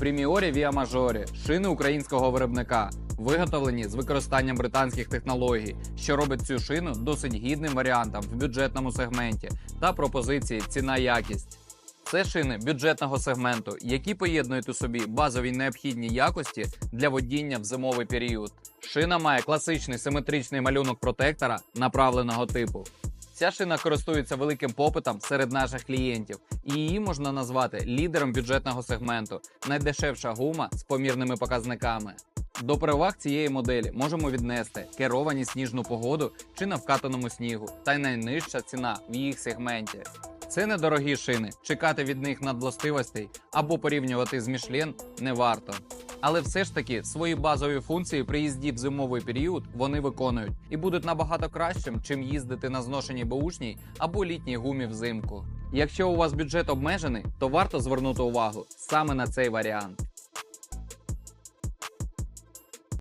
Приміорі Via Majore – шини українського виробника, виготовлені з використанням британських технологій, що робить цю шину досить гідним варіантом в бюджетному сегменті та пропозиції ціна-якість. Це шини бюджетного сегменту, які поєднують у собі базові необхідні якості для водіння в зимовий період. Шина має класичний симетричний малюнок протектора направленого типу. Ця шина користується великим попитом серед наших клієнтів, і її можна назвати лідером бюджетного сегменту, найдешевша гума з помірними показниками. До переваг цієї моделі можемо віднести керовані сніжну погоду чи на вкатаному снігу, та й найнижча ціна в їх сегменті. Це недорогі шини. Чекати від них надвластивостей або порівнювати з Мішлен не варто. Але все ж таки свої базові функції при їзді в зимовий період вони виконують і будуть набагато кращим, чим їздити на зношеній баушній або літній гумі взимку. Якщо у вас бюджет обмежений, то варто звернути увагу саме на цей варіант.